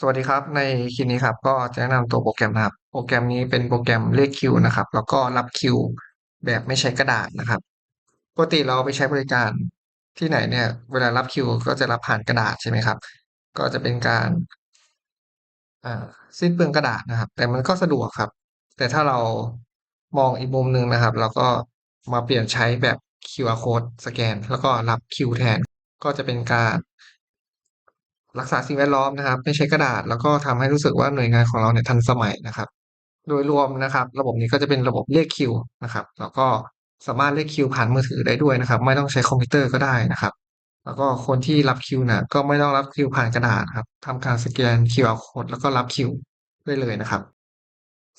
สวัสดีครับ ในคลิปนี้ครับ ก็จะแนะนำตัวโปรแกรมนะครับ โปรแกรมนี้เป็นโปรแกรมเรียกคิวนะครับ แล้วก็รับคิวแบบไม่ใช้กระดาษนะครับปกติเราไปใช้บริการที่ไหนเนี่ย เวลารับคิวก็จะรับผ่านกระดาษใช่ไหมครับ ก็จะเป็นการสิ้นเปลืองกระดาษนะครับ แต่มันก็สะดวกครับ แต่ถ้าเรามองอีกมุมหนึ่งนะครับ เราก็มาเปลี่ยนใช้แบบ QR code สแกน แล้วก็รับคิวแทน ก็จะเป็นการ รักษาสิ่งแวดล้อมนะครับ ไม่ใช้กระดาษ แล้วก็ทำให้รู้สึกว่าหน่วยงานของเราเนี่ยทันสมัยนะครับ โดยรวมนะครับ ระบบนี้ก็จะเป็นระบบเรียกคิวนะครับ แล้วก็สามารถเรียกคิวผ่านมือถือได้ด้วยนะครับ ไม่ต้องใช้คอมพิวเตอร์ก็ได้นะครับ แล้วก็คนที่รับคิวน่ะก็ไม่ต้องรับคิวผ่านกระดาษครับทำการสแกน QR code แล้วก็รับคิวได้เลยนะครับ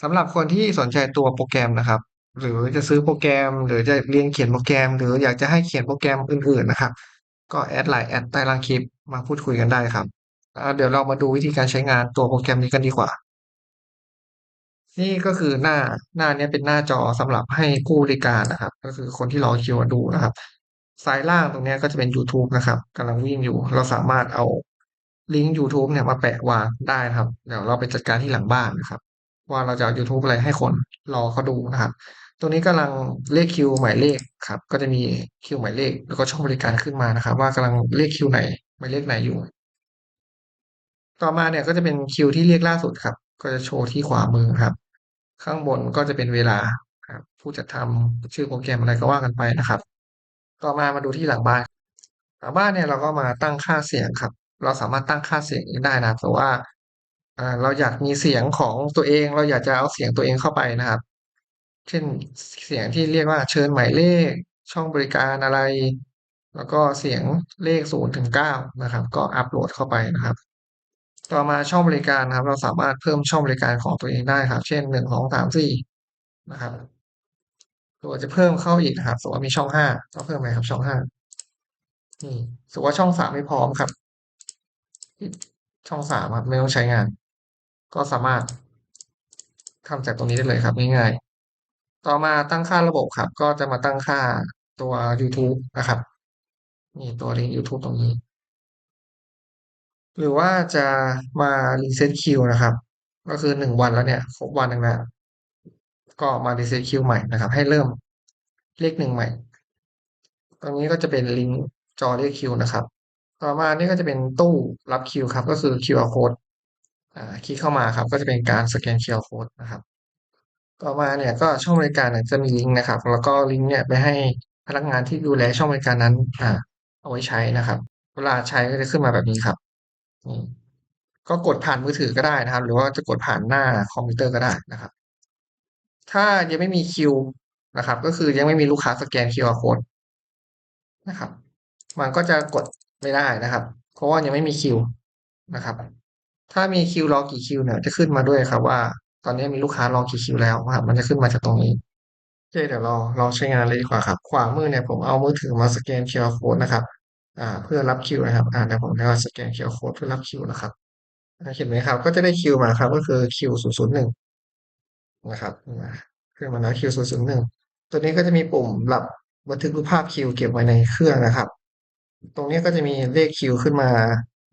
สำหรับคนที่สนใจตัวโปรแกรมนะครับ หรือจะซื้อโปรแกรม หรือจะเรียนเขียนโปรแกรม หรืออยากจะให้เขียนโปรแกรมอื่นๆนะครับ ก็แอดไลน์แอดใต้ล่างคลิป มาพูดคุยกันได้ครับเดี๋ยวเรามาดูวิธีการใช้งานตัวโปรแกรมนี้กันดีกว่า นี่ก็คือหน้าหน้านี้เป็นหน้าจอสำหรับให้ผู้บริการนะครับ ก็คือคนที่รอคิวดูนะครับซ้ายล่างตรงนี้ก็จะเป็นยูทูบนะครับกำลังวิ่งอยู่ เราสามารถเอาลิงก์ยูทูบเนี่ยมาแปะวางได้นะครับ เดี๋ยวเราไปจัดการที่หลังบ้านนะครับ ว่าเราจะเอายูทูบอะไรให้คนรอเขาดูนะครับ ตรงนี้กำลังเลขคิวหมายเลขครับ ก็จะมีคิวหมายเลข แล้วก็ช่องบริการขึ้นมานะครับ ว่ากำลังเลขคิวไหน หมายเลขไหนอยู่ ต่อมาเนี่ยก็จะเป็นคิวที่เรียกล่าสุดครับ ก็จะโชว์ที่ขวามือครับ ข้างบนก็จะเป็นเวลาครับผู้จัดทำชื่อโปรแกรมอะไรก็ว่ากันไปนะครับ ต่อมามาดูที่หลังบ้านหลังบ้านเนี่ยเราก็มาตั้งค่าเสียงครับ เราสามารถตั้งค่าเสียงเองได้นะแต่ว่าเราอยากมีเสียงของตัวเอง เราอยากจะเอาเสียงตัวเองเข้าไปนะครับ เช่นเสียงที่เรียกว่าเชิญหมายเลขช่องบริการอะไร แล้วก็เสียงเลขศูนย์ถึงเก้านะครับ ก็อัปโหลดเข้าไปนะครับ ต่อมาช่องบริการนะครับ เราสามารถเพิ่มช่องบริการของตัวเองได้ครับ เช่นหนึ่งสองสามสี่นะครับตัวจะเพิ่มเข้าอีกนะครับสมมติว่ามีช่องห้าก็เพิ่มไปครับช่องห้านี่สมมติว่าช่องสามไม่พร้อมครับ ช่องสามครับไม่ต้องใช้งาน ก็สามารถทำจากตรงนี้ได้เลยครับง่ายๆต่อมาตั้งค่าระบบครับ ก็จะมาตั้งค่าตัว YouTube นะครับ นี่ตัวลิงก์ YouTube ตรงนี้ หรือว่าจะมารีเซ็ตคิวนะครับ ก็คือหนึ่งวันแล้วเนี่ยครบวันหนึ่งแล้วก็มารีเซ็ตคิวใหม่นะครับ ให้เริ่มเลขหนึ่งใหม่ ตรงนี้ก็จะเป็นลิงก์จอเรียกคิวนะครับ ต่อมานี่ก็จะเป็นตู้รับคิวครับ ก็คือ QR code อ่าคลิกเข้ามาครับ ก็จะเป็นการสแกน QR code นะครับ ต่อมาเนี่ยก็ช่องบริการเนี่ยจะมีลิงก์นะครับ แล้วก็ลิงก์เนี่ยไปให้พนักงานที่ดูแลช่องบริการนั้นอ่า เอาไว้ใช้นะครับ เวลาใช้ก็จะขึ้นมาแบบนี้ครับก็กดผ่านมือถือก็ได้นะครับ หรือว่าจะกดผ่านหน้าคอมพิวเตอร์ก็ได้นะครับ ถ้ายังไม่มีคิวนะครับ ก็คือยังไม่มีลูกค้าสแกน QR code นะครับ มันก็จะกดไม่ได้นะครับ เพราะว่ายังไม่มีคิวนะครับ ถ้ามีคิวรอกี่คิวเนี่ยจะขึ้นมาด้วยครับ ว่าตอนนี้มีลูกค้ารอกี่คิวแล้วครับ มันจะขึ้นมาจากตรงนี้โอเคเดี๋ยวเราลองใช้งานเลยดีกว่าครับ ขวามือเนี่ยผมเอามือถือมาสแกน QR code นะครับ อ่า เพื่อรับคิวนะครับ อ่าเดี๋ยวผมจะสแกน QR code เพื่อรับคิวนะครับเห็นไหมครับ ก็จะได้คิวมาครับ ก็คือคิวศูนย์ศูนย์หนึ่งนะครับขึ้นมาแล้วคิวศูนย์ศูนย์หนึ่งตัวนี้ก็จะมีปุ่มรับบันทึกรูปภาพคิวเก็บไว้ในเครื่องนะครับ ตรงนี้ก็จะมีเลขคิวขึ้นมา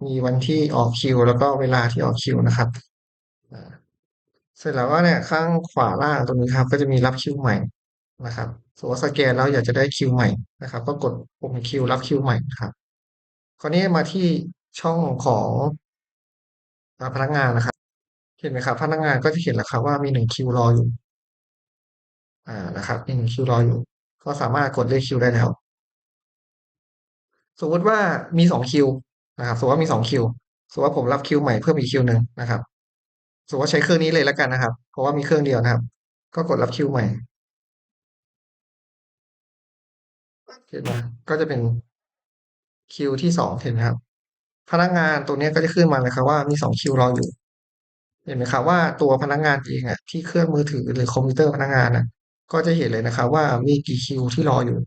มีวันที่ออกคิว แล้วก็เวลาที่ออกคิวนะครับเสร็จแล้วก็เนี่ยข้างขวาล่างตรงนี้ครับ ก็จะมีรับคิวใหม่ นะครับสมมติว่าสแกนแล้วอยากจะได้คิวใหม่นะครับ ก็กดปุ่มคิวรับคิวใหม่ครับ คราวนี้มาที่ช่องของพนักงานนะครับ เห็นไหมครับ พนักงานก็จะเห็นแล้วครับว่ามีหนึ่งคิวรออยู่ อ่านะครับมีหนึ่งคิวรออยู่ ก็สามารถกดเรียกคิวได้แล้ว สมมติว่ามีสองคิวนะครับ สมมติว่ามีสองคิว สมมติว่าผมรับคิวใหม่เพิ่มอีกคิวหนึ่งนะครับ สมมติว่าใช้เครื่องนี้เลยแล้วกันนะครับ เพราะว่ามีเครื่องเดียวนะครับ ก็กดรับคิวใหม่ เห็นไหมก็จะเป็นคิวที่สองเห็นไหมครับ พนักงานตรงนี้ก็จะขึ้นมาเลยครับว่ามีสองคิวรออยู่ เห็นไหมครับว่าตัวพนักงานเองอะที่เครื่องมือถือหรือคอมพิวเตอร์พนักงานน่ะ ก็จะเห็นเลยนะครับ ว่ามีกี่คิวที่รออยู่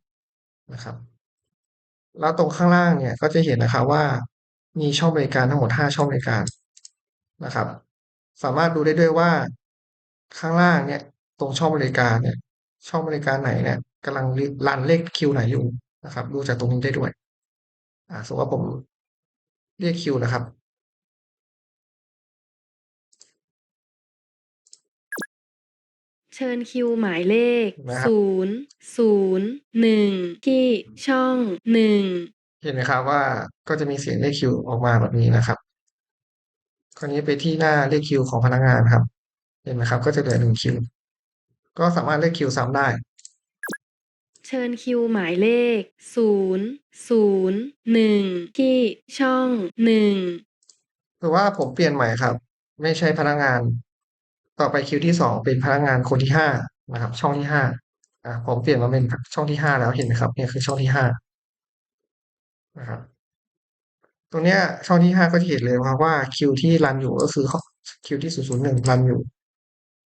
นะครับ แล้วตรงข้างล่างเนี่ยก็จะเห็นนะครับว่ามีช่องบริการทั้งหมดห้าช่องบริการนะครับ สามารถดูได้ด้วยว่าข้างล่างเนี่ย ตรงช่องบริการเนี่ย ช่องบริการไหนเนี่ย กำลังรันเลขคิวไหนอยู่นะครับ ดูจากตรงนี้ได้ด้วย อ่าสมมติว่าผมเรียกคิวนะครับ เชิญคิวหมายเลขศูนย์ศูนย์หนึ่งที่ช่องหนึ่งเห็นไหมครับว่าก็จะมีเสียงเลขคิวออกมาแบบนี้นะครับคราวนี้ไปที่หน้าเลขคิวของพนักงานครับ เห็นไหมครับ ก็จะเหลือหนึ่งคิว ก็สามารถเลือกคิวซ้ำได้ เชิญคิวหมายเลขศูนย์ศูนย์หนึ่งที่ช่องหนึ่งหรือว่าผมเปลี่ยนใหม่ครับ ไม่ใช่พนักงาน ต่อไปคิวที่สองเป็นพนักงานคนที่ห้านะครับ ช่องที่ห้าอ่าผมเปลี่ยนมาเป็นช่องที่ห้าแล้วเห็นไหมครับ เนี่ยคือช่องที่ห้านะครับตรงเนี้ยช่องที่ห้าก็จะเห็นเลยครับว่าคิวที่รันอยู่ก็คือคิวที่ศูนย์ศูนย์หนึ่งรันอยู่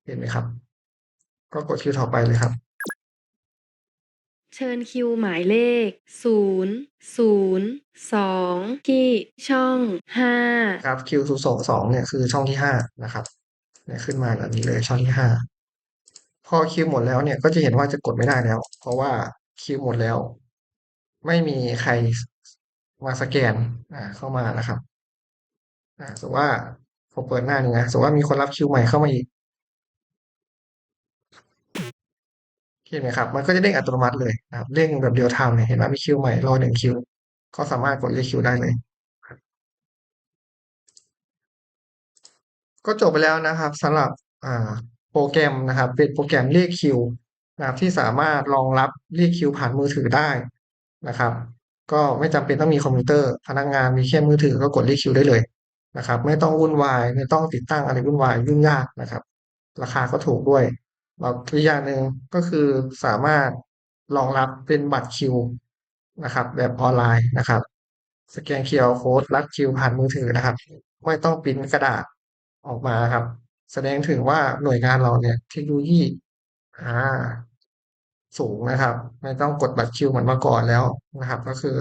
เห็นไหมครับ ก็กดคิวต่อไปเลยครับ เชิญคิวหมายเลขศูนย์ศูนย์สองที่ช่องห้าครับ คิวศูนย์สองสองเนี่ยคือช่องที่ห้านะครับเนี่ยขึ้นมาแบบนี้เลยช่องที่ห้าพอคิวหมดแล้วเนี่ยก็จะเห็นว่าจะกดไม่ได้แล้ว เพราะว่าคิวหมดแล้ว ไม่มีใครมาสแกนอ่าเข้ามานะครับอ่าสมมติว่าผมเปิดหน้านี้นะสมมติว่ามีคนรับคิวใหม่เข้ามาอีก เห็นไหมครับ มันก็จะเด้งอัตโนมัติเลยนะครับเด้งแบบเรียลไทม์เลยเห็นไหมมีคิวใหม่รอหนึ่งคิว ก็สามารถกดเรียกคิวได้เลย ก็จบไปแล้วนะครับสำหรับอ่าโปรแกรมนะครับ เป็นโปรแกรมเรียกคิวนะครับที่สามารถรองรับเรียกคิวผ่านมือถือได้นะครับ ก็ไม่จำเป็นต้องมีคอมพิวเตอร์ พนักงานมีแค่มือถือก็กดเรียกคิวได้เลยนะครับ ไม่ต้องวุ่นวายไม่ต้องติดตั้งอะไรวุ่นวายยุ่งยากนะครับ ราคาก็ถูกด้วย แล้วอีกอย่างหนึ่งก็คือสามารถรองรับเป็นบัตรคิวนะครับ แบบออนไลน์นะครับ สแกน QR Code รับคิวผ่านมือถือนะครับ ไม่ต้องปริ้นกระดาษออกมาครับ แสดงถึงว่าหน่วยงานเราเนี่ยเทคโนโลยีอ่าสูงนะครับ ไม่ต้องกดบัตรคิวเหมือนเมื่อก่อนแล้วนะครับ ก็คือ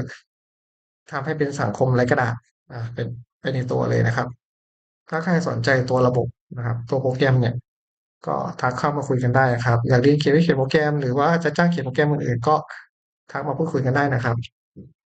ทำให้เป็นสังคมไร้กระดาษอ่าเป็นไปในตัวเลยนะครับ ถ้าใครสนใจตัวระบบนะครับ ตัวโปรแกรมเนี่ย ก็ทักเข้ามาคุยกันได้นะครับ อยากเรียนเขียนวิเขียนโปรแกรมหรือว่าจะจ้างเขียนโปรแกรมอื่นๆก็ทักมาพูดคุยกันได้นะครับ